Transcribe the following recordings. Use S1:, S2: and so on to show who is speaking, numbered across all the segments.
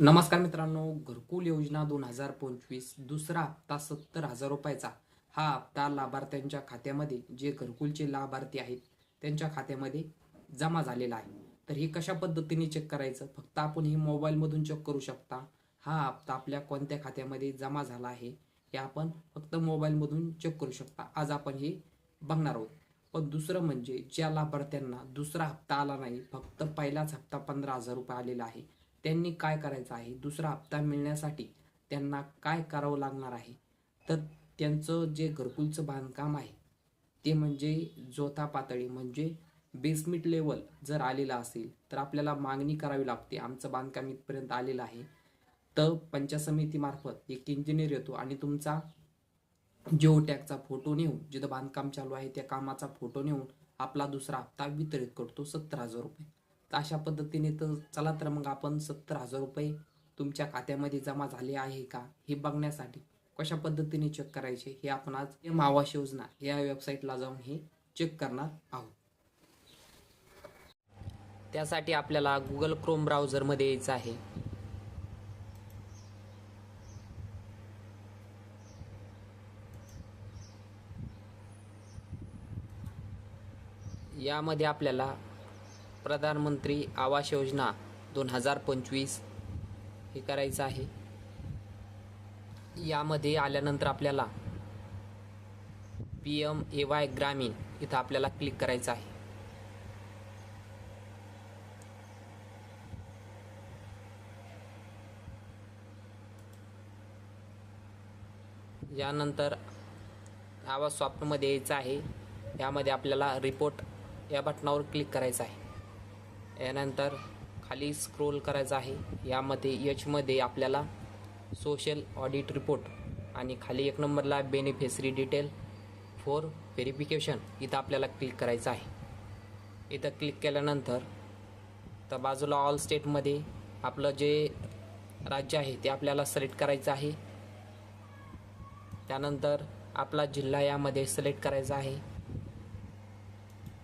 S1: नमस्कार मित्रांनो घरकुल योजना दोन हजार पंचवीस दुसरा हप्ता सत्तर हजार रुपयाचा. हा हप्ता लाभार्थ्यांच्या खात्यामध्ये जे घरकुलचे लाभार्थी आहेत त्यांच्या खात्यामध्ये जमा झालेला आहे. तर हे कशा पद्धतीने चेक करायचं? फक्त आपण हे मोबाईलमधून चेक करू शकता. हा हप्ता आपल्या कोणत्या खात्यामध्ये जमा झाला आहे हे आपण फक्त मोबाईलमधून चेक करू शकता. आज आपण हे बघणार आहोत. पण दुसरं म्हणजे ज्या लाभार्थ्यांना दुसरा हप्ता आला नाही फक्त पहिलाच हप्ता पंधरा हजार रुपये आलेला आहे. त्यांनी काय करायचं आहे? दुसरा हप्ता मिळण्यासाठी त्यांना काय करावं लागणार आहे? तर त्यांचं जे घरकुलचं बांधकाम आहे ते म्हणजे जोथा पातळी म्हणजे बेसमेंट लेवल जर आलेलं असेल तर आपल्याला मागणी करावी लागते. आमचं बांधकाम इथपर्यंत आलेलं आहे. तर पंचायत समितीमार्फत एक इंजिनियर येतो आणि तुमचा जिओ टॅगचा फोटो नेऊन जिथं बांधकाम चालू आहे त्या कामाचा फोटो नेऊन आपला दुसरा हप्ता वितरित करतो सत्तर हजार रुपये. तर अशा पद्धतीने तर चला तर मग आपण सत्तर हजार रुपये तुमच्या खात्यामध्ये जमा झाले आहे का हे बघण्यासाठी कशा पद्धतीने चेक करायचे हे आपण आज एम आवास योजना या वेबसाईटला जाऊन हे चेक करणार आहोत. त्यासाठी आपल्याला गुगल क्रोम ब्राउझरमध्ये यायचं आहे. यामध्ये आपल्याला प्रधानमंत्री आवास योजना दोन हजार पंचवीस हे करायचं आहे. यामध्ये आल्यानंतर आपल्याला पी एम ए वाय ग्रामीण इथं आपल्याला क्लिक करायचं आहे. यानंतर आवाज सॉफ्टमध्ये यायचं आहे. यामध्ये आपल्याला रिपोर्ट या बटनावर क्लिक करायचं आहे. यानंतर खाली स्क्रोल करायचं आहे. यामध्ये यचमध्ये आपल्याला सोशल ऑडिट रिपोर्ट आणि खाली एक नंबरला बेनिफिशरी डिटेल फॉर व्हेरिफिकेशन इथं आपल्याला क्लिक करायचं आहे. इथं क्लिक केल्यानंतर तर बाजूला ऑल स्टेटमध्ये आपलं जे राज्य आहे ते आपल्याला सिलेक्ट करायचं आहे. त्यानंतर आपला जिल्हा यामध्ये सिलेक्ट करायचा आहे.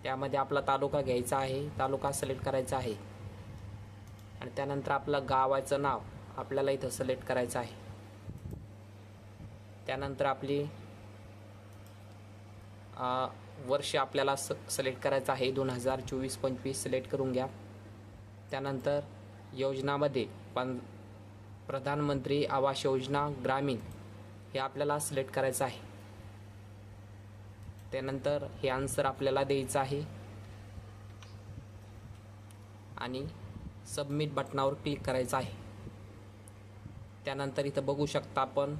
S1: त्यामध्ये आपला तालुका घ्यायचा आहे तालुका सिलेक्ट करायचा आहे. आणि त्यानंतर आपलं गावाचं नाव आपल्याला इथं सिलेक्ट करायचं आहे. त्यानंतर आपली वर्ष आपल्याला स सिलेक्ट करायचं आहे दोन हजार चोवीस पंचवीस सिलेक्ट करून घ्या. त्यानंतर योजनामध्ये पण प्रधानमंत्री आवास योजना ग्रामीण हे आपल्याला सिलेक्ट करायचं आहे. त्यानंतर हे आन्सर आपल्याला द्यायचं आहे. आणि सबमिट बटनावर क्लिक करायचं आहे. त्यानंतर इथं बघू शकता आपण.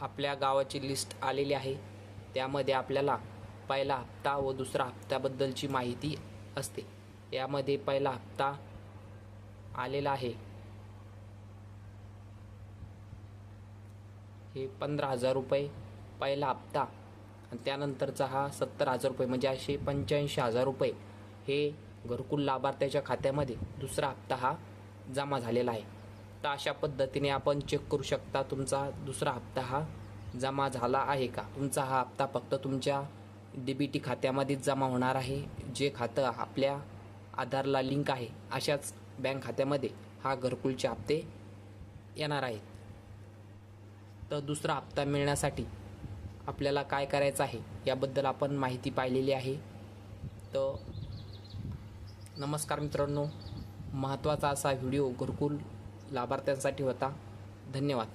S1: आपल्या गावाची लिस्ट आलेली आहे. त्यामध्ये आपल्याला पहिला हप्ता व दुसरा हप्त्याबद्दलची माहिती असते. यामध्ये पहिला हप्ता आलेला आहे. हे पंधरा हजार रुपये पहिला हप्ता आणि त्यानंतरचा हा सत्तर हजार रुपये म्हणजे असे पंच्याऐंशी हजार रुपये हे घरकुल लाभार्थ्याच्या खात्यामध्ये दुसरा हप्ता हा जमा झालेला आहे. तर अशा पद्धतीने आपण चेक करू शकता तुमचा दुसरा हप्ता हा जमा झाला आहे का? तुमचा हा हप्ता फक्त तुमच्या डी बी टी खात्यामध्येच जमा होणार आहे. जे खातं आपल्या आधारला लिंक आहे अशाच बँक खात्यामध्ये हा घरकुलचे हप्ते येणार आहेत. तर दुसरा हप्ता मिळण्यासाठी आपल्याला काय करायचं आहे याबद्दल आपण माहिती पाहिलेली आहे. तर नमस्कार मित्रांनो महत्त्वाचा असा व्हिडिओ घरकुल लाभार्थ्यांसाठी होता. धन्यवाद.